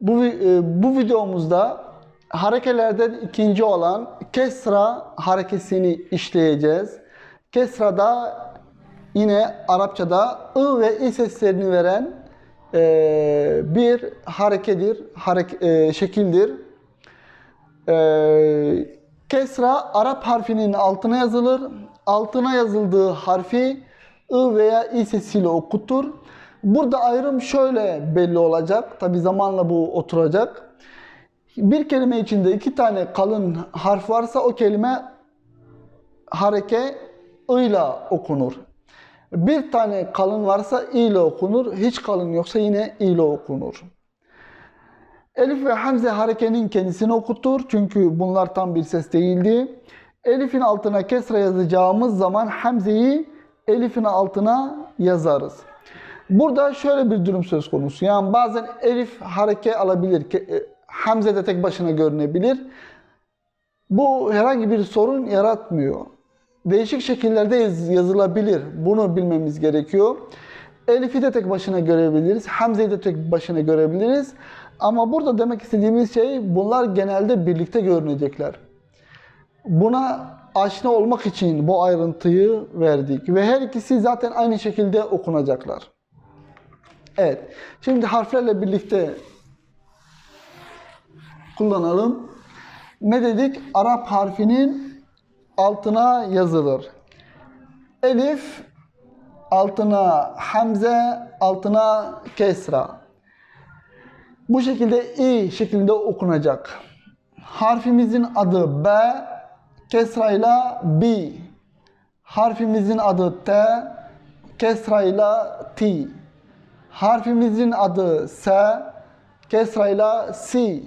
Bu, e, bu videomuzda harekelerden ikinci olan kesra harekesini işleyeceğiz. Kesra'da yine Arapçada ı ve i seslerini veren e, bir harekedir, hareke, e, şekildir. E, kesra Arap harfinin altına yazılır. Altına yazıldığı harfi ı veya i sesiyle okutur. Burada ayrım şöyle belli olacak. Tabi zamanla bu oturacak. Bir kelime içinde iki tane kalın harf varsa o kelime hareke ı ile okunur. Bir tane kalın varsa i ile okunur. Hiç kalın yoksa yine i ile okunur. Elif ve Hamze harekenin kendisini okutur. Çünkü bunlar tam bir ses değildi. Elif'in altına kesra yazacağımız zaman Hamze'yi Elif'in altına yazarız. Burada şöyle bir durum söz konusu. Yani bazen Elif hareke alabilir. E, Hamze de tek başına görünebilir. Bu herhangi bir sorun yaratmıyor. Değişik şekillerde yaz- yazılabilir. Bunu bilmemiz gerekiyor. Elif'i de tek başına görebiliriz. Hamze'yi de tek başına görebiliriz. Ama burada demek istediğimiz şey bunlar genelde birlikte görünecekler. Buna aşina olmak için bu ayrıntıyı verdik. Ve her ikisi zaten aynı şekilde okunacaklar. Evet. Şimdi harflerle birlikte kullanalım. Ne dedik? Arap harfinin altına yazılır. Elif altına hamze altına kesra. Bu şekilde i şeklinde okunacak. Harfimizin adı B, kesrayla B. Harfimizin adı T, kesrayla T. Harfimizin adı S, kesrayla C.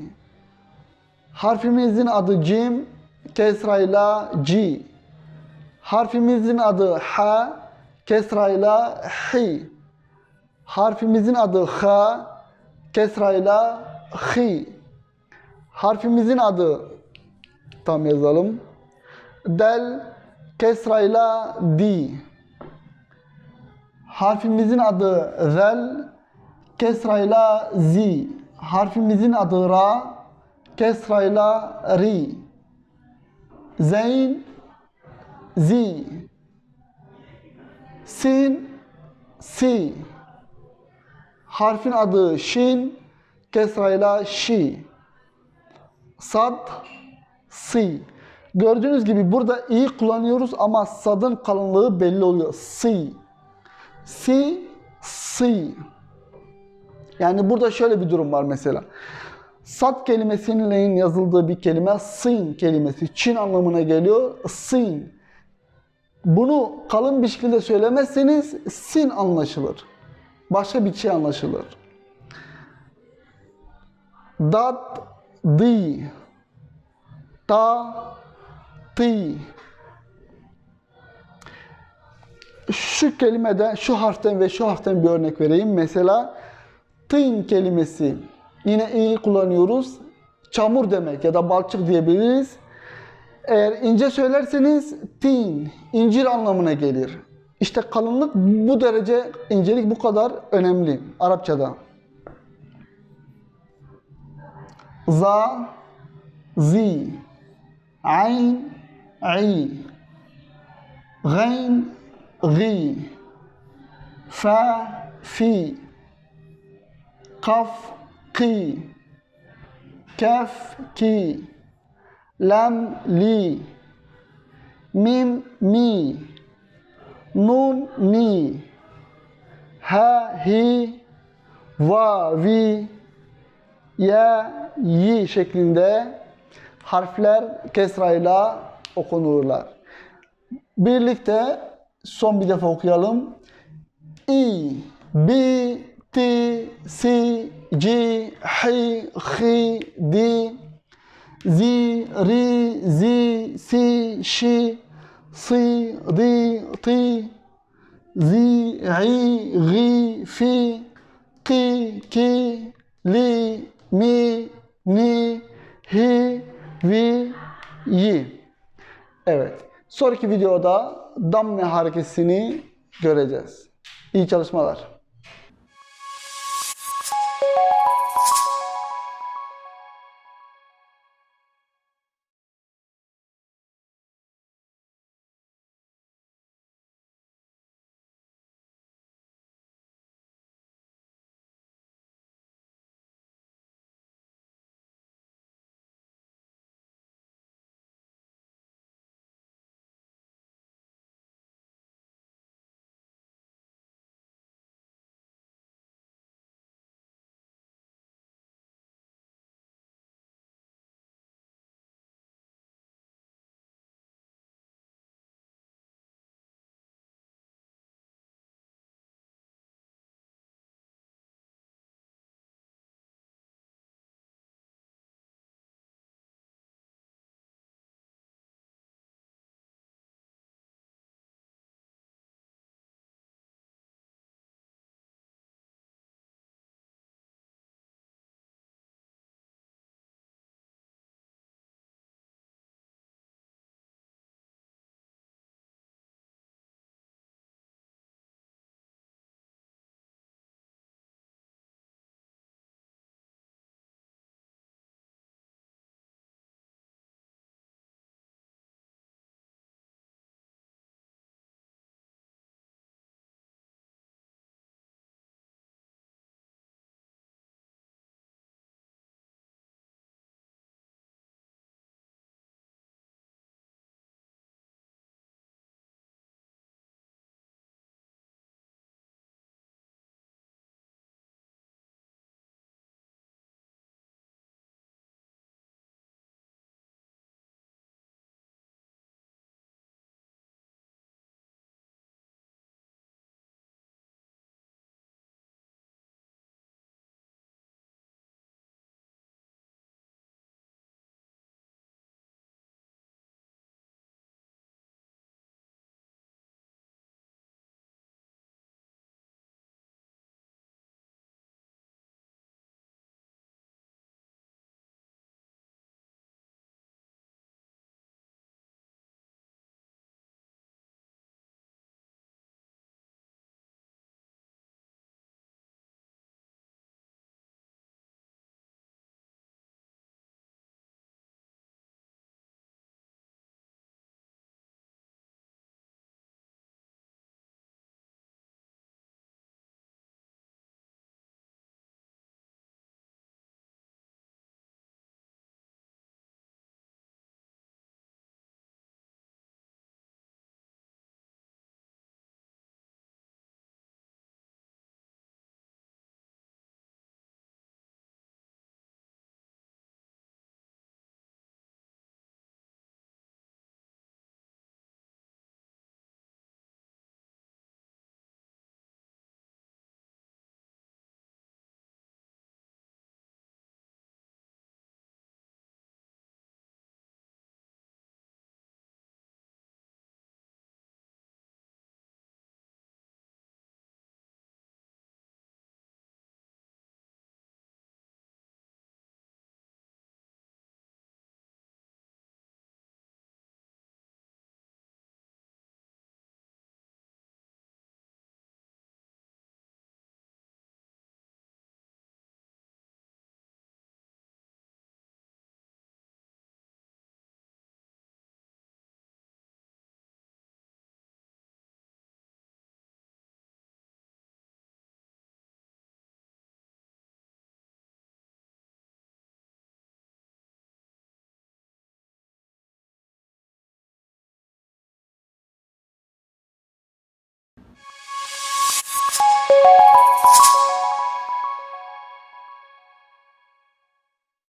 Harfimizin adı Cim, kesrayla G. Harfimizin adı H, kesrayla H. Harfimizin adı H, kesrayla H. Harfimizin adı tam yazalım. Del, kesrayla D. Harfimizin adı zel, kesrayla z. Harfimizin adı ra, kesrayla ri. Zeyn, z. Sin, si. Harfin adı şin, kesrayla şi. Sad, si. Gördüğünüz gibi burada i kullanıyoruz ama sadın kalınlığı belli oluyor. Si. Si, si. Yani burada şöyle bir durum var mesela. Sat kelimesinin yazıldığı bir kelime sin kelimesi. Çin anlamına geliyor. Sin. Bunu kalın bir şekilde söylemezseniz sin anlaşılır. Başka bir şey anlaşılır. Dat, di. Ta, ti. Şu kelimeden, şu harften ve şu harften bir örnek vereyim. Mesela tın kelimesi. Yine iyi kullanıyoruz. Çamur demek ya da balçık diyebiliriz. Eğer ince söylerseniz tin, incir anlamına gelir. İşte kalınlık bu derece, incelik bu kadar önemli Arapçada. Za, zi, ayn, i, gayn, gi, fa, fi, kaf, ki, kaf, ki, lam, li, mim, mi, nun, ni, ha, hi, va, vi, ya, yi şeklinde harfler kesrayla okunurlar. Birlikte son bir defa okuyalım. I, B, T, C, G, H, H, D, Z, R, Z, C, Ş, S, D, T, Z, I, G, F, K, K, L, M, N, H, V, Y. Evet. Sonraki videoda damme harekesini göreceğiz. İyi çalışmalar.